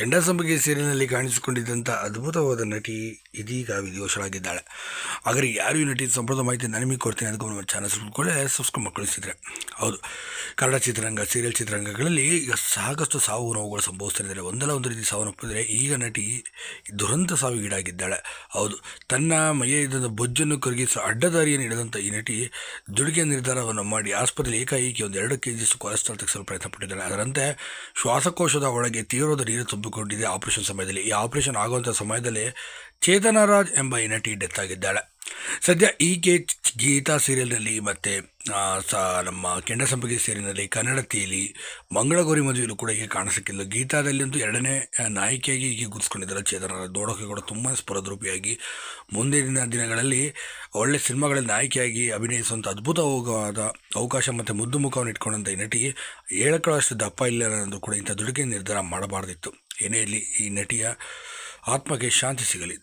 ಕೆಂಡಸಂಬಗೆ ಸೀರಿಯಲ್ನಲ್ಲಿ ಕಾಣಿಸಿಕೊಂಡಿದ್ದಂಥ ಅದ್ಭುತವಾದ ನಟಿ ಇದೀಗ ವಿಧಿವಶಳಾಗಿದ್ದಾಳೆ ಆದರೆ ಯಾರು ಈ ನಟಿ ಸಂಪ್ರದ ಮಾಹಿತಿ ನಾನು ನಿಮಗೆ ಕೊಡ್ತೀನಿ, ಅದಕ್ಕೆ ನಮ್ಮ ಚಾನಲ್ ಸುಳ್ಕೊಳ್ಳೆ ಸಬ್ಸ್ಕ್ರೈಬ್ ಮಾಡ್ಕೊಳಿಸಿದ್ರೆ. ಹೌದು, ಕನ್ನಡ ಚಿತ್ರರಂಗ ಸೀರಿಯಲ್ ಚಿತ್ರರಂಗಗಳಲ್ಲಿ ಈಗ ಸಾಕಷ್ಟು ಸಾವು ನೋವುಗಳು ಸಂಭವಿಸ್ತಿದ್ದಾರೆ ಒಂದಲ್ಲ ಒಂದು ರೀತಿ ಸಾವನ್ನಪ್ಪಿದರೆ ಈಗ ನಟಿ ದುರಂತ ಸಾವಿಗೀಡಾಗಿದ್ದಾಳೆ ಹೌದು, ತನ್ನ ಮೈಯ ಇದ್ದ ಬೊಜ್ಜನ್ನು ಕರಗಿಸುವ ಅಡ್ಡದಾರಿಯನ್ನು ಹಿಡಿದಂಥ ಈ ನಟಿ ದುಡುಗೆ ನಿರ್ಧಾರವನ್ನು ಮಾಡಿ ಆಸ್ಪತ್ರೆಯಲ್ಲಿ ಏಕಾಏಕಿ ಒಂದು ಎರಡು ಕೆ ಜಿಯಷ್ಟು ಕೊಲೆಸ್ಟ್ರಾಲ್ ತೆಗೆಸಲು ಪ್ರಯತ್ನ ಪಟ್ಟಿದ್ದಾಳೆ ಅದರಂತೆ ಶ್ವಾಸಕೋಶದ ಒಳಗೆ ತೀವ್ರವಾದ ನೀರು ತುಂಬಿಕೊಂಡಿದೆ ಆಪರೇಷನ್ ಸಮಯದಲ್ಲಿ, ಈ ಆಪರೇಷನ್ ಆಗುವಂಥ ಸಮಯದಲ್ಲಿ ಚೇತನರಾಜ್ ಎಂಬ ಈ ಡೆತ್ ಆಗಿದ್ದಾಳೆ. ಸದ್ಯ ಈಕೆ ಗೀತಾ ಸೀರಿಯಲ್ನಲ್ಲಿ ಮತ್ತು ಸ, ನಮ್ಮ ಕೆಂಡಸಂಪಗೆ ಸೀರಿಯಲ್ನಲ್ಲಿ ಕನ್ನಡತಿಯಲ್ಲಿ ಮಂಗಳಗೌರಿ ಮದುವೆಯಲ್ಲೂ ಕೂಡ ಈಗ ಗೀತಾದಲ್ಲಿ ಅಂತೂ ಎರಡನೇ ನಾಯಕಿಯಾಗಿ ಈಗ ಗುರ್ಸ್ಕೊಂಡಿದ್ದಾರೆ ಚೇತನರಾಜ್. ನೋಡೋಕ್ಕೆ ಕೂಡ ತುಂಬ ಸ್ಪರದ್ರೂಪಿಯಾಗಿ ಮುಂದಿನ ದಿನಗಳಲ್ಲಿ ಒಳ್ಳೆ ಸಿನಿಮಾಗಳಲ್ಲಿ ನಾಯಕಿಯಾಗಿ ಅಭಿನಯಿಸುವಂಥ ಅದ್ಭುತವಾದ ಅವಕಾಶ ಮತ್ತು ಮುದ್ದು ಮುಖವನ್ನು ಇಟ್ಕೊಂಡಂಥ ಈ ನಟಿ ಹೇಳಕೊಳ್ಳೋಷ್ಟು ದಪ್ಪ ಇಲ್ಲ ಅನ್ನೋದು ಕೂಡ ಇಂಥ ದುಡುಕಿನ ನಿರ್ಧಾರ ಮಾಡಬಾರ್ದಿತ್ತು. ಏನೇ ಈ ನಟಿಯ ಆತ್ಮಕ್ಕೆ ಶಾಂತಿ ಸಿಗಲಿ.